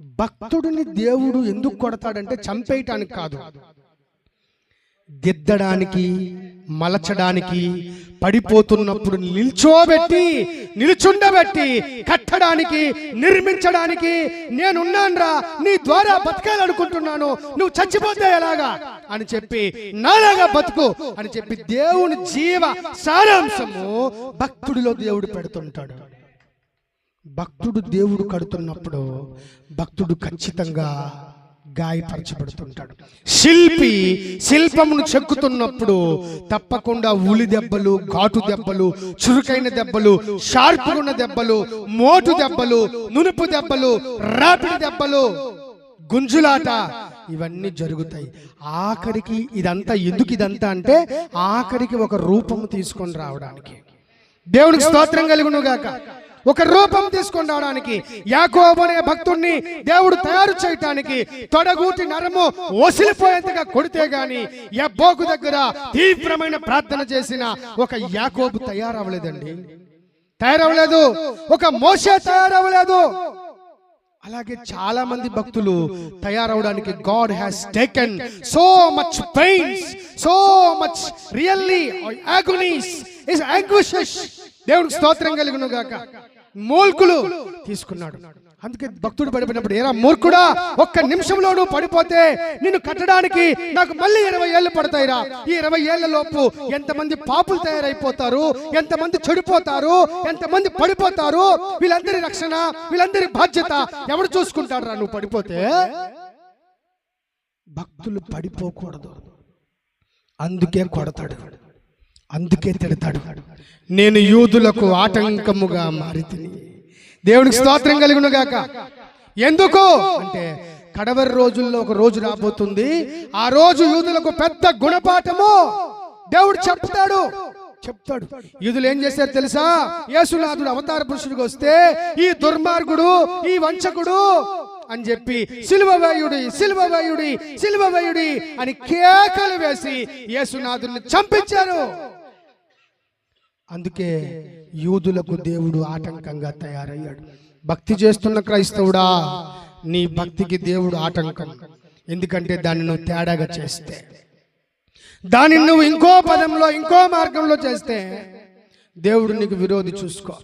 భక్తుడిని దేవుడు ఎందుకు కొడతాడంటే చంపేయటానికి కాదు. దిద్దడానికి మలచడానికి పడిపోతున్నప్పుడు నిల్చోబెట్టి నిల్చుండబెట్టి కట్టడానికి నిర్మించడానికి నేనున్నాన్రా నీ ద్వారా బతకాలనుకుంటున్నాను నువ్వు చచ్చిపోతే ఎలాగా? అని చెప్పి నాలాగా బతుకు అని చెప్పి దేవుని జీవ సారాంశము భక్తుడిలో దేవుడు పెడుతుంటాడు. భక్తుడు దేవుడు కడుతున్నప్పుడు భక్తుడు ఖచ్చితంగా గాయపరచబడుతుంటాడు. శిల్పి శిల్పమును చెక్కుతున్నప్పుడు తప్పకుండా ఉలి దెబ్బలు ఘాటు దెబ్బలు చురుకైన దెబ్బలు షార్ప్గా ఉన్న దెబ్బలు మోటు దెబ్బలు నునుపు దెబ్బలు రాపిడి దెబ్బలు గుంజులాట ఇవన్నీ జరుగుతాయి. ఆఖరికి ఇదంతా ఎందుకు ఇదంతా అంటే ఆఖరికి ఒక రూపము తీసుకొని రావడానికి. దేవునికి స్తోత్రం కలుగును గాక ఒక రూపం తీసుకొని రావడానికి యాకోబు అనే భక్తుణ్ణి దేవుడు తయారు చేయటానికి తొడగూటి నరము వసిలిపోయేంతగా కొడితే గాని ఎబ్బోకు దగ్గర తీవ్రమైన ప్రార్థన చేసిన ఒక యాకోబు తయారవ్వలేదండి. తయారవ్వలేదు. ఒక మోసే తయారవ్వలేదు. అలాగే చాలా మంది భక్తులు తయారవడానికి God has taken so much pains so much really agonies is anguishes దేవునికి స్తోత్రం కలుగును గాక. మూల్కులు తీసుకున్నాడు. అందుకే భక్తుడు పడిపోయినప్పుడు ఏరా మూర్ఖుడా ఒక్క నిమిషంలోనూ పడిపోతే నిన్ను కట్టడానికి నాకు మళ్ళీ ఇరవై ఏళ్ళు పడతాయిరా. ఈ ఇరవై ఏళ్ళ లోపు ఎంతమంది పాపులు తయారైపోతారు ఎంతమంది చెడిపోతారు ఎంతమంది పడిపోతారు? వీళ్ళందరి రక్షణ వీళ్ళందరి బాధ్యత ఎవడు చూసుకుంటాడు నువ్వు పడిపోతే? భక్తులు పడిపోకూడదు. అందుకే కొడతాడు. అందుకే తిడతాడు. నేను యూదులకు ఆటంకముగా మారితిని. దేవునికి స్తోత్రం కలిగిన గాక. ఎందుకు? అంటే కడవరి రోజుల్లో ఒక రోజు రాబోతుంది. ఆ రోజు యూదులకు పెద్ద గుణపాఠము. దేవుడు చెప్తాడు. చెప్తాడు. యూదులు ఏం చేశారు తెలుసా? యేసునాథుడు అవతార పురుషుడికి వస్తే ఈ దుర్మార్గుడు ఈ వంచకుడు అని చెప్పి సిలువ వేయుడి సిలువ వేయుడి సిలువ వేయుడి అని కేకలు వేసి యేసునాథుడిని చంపించారు. అందుకే యూదులకు దేవుడు ఆటంకంగా తయారయ్యాడు. భక్తి చేస్తున్న క్రైస్తవుడా నీ భక్తికి దేవుడు ఆటంకం. ఎందుకంటే దాన్ని నువ్వు తేడాగా చేస్తే దానిని నువ్వు ఇంకో పదంలో ఇంకో మార్గంలో చేస్తే దేవుడు నీకు విరోధి చూసుకో.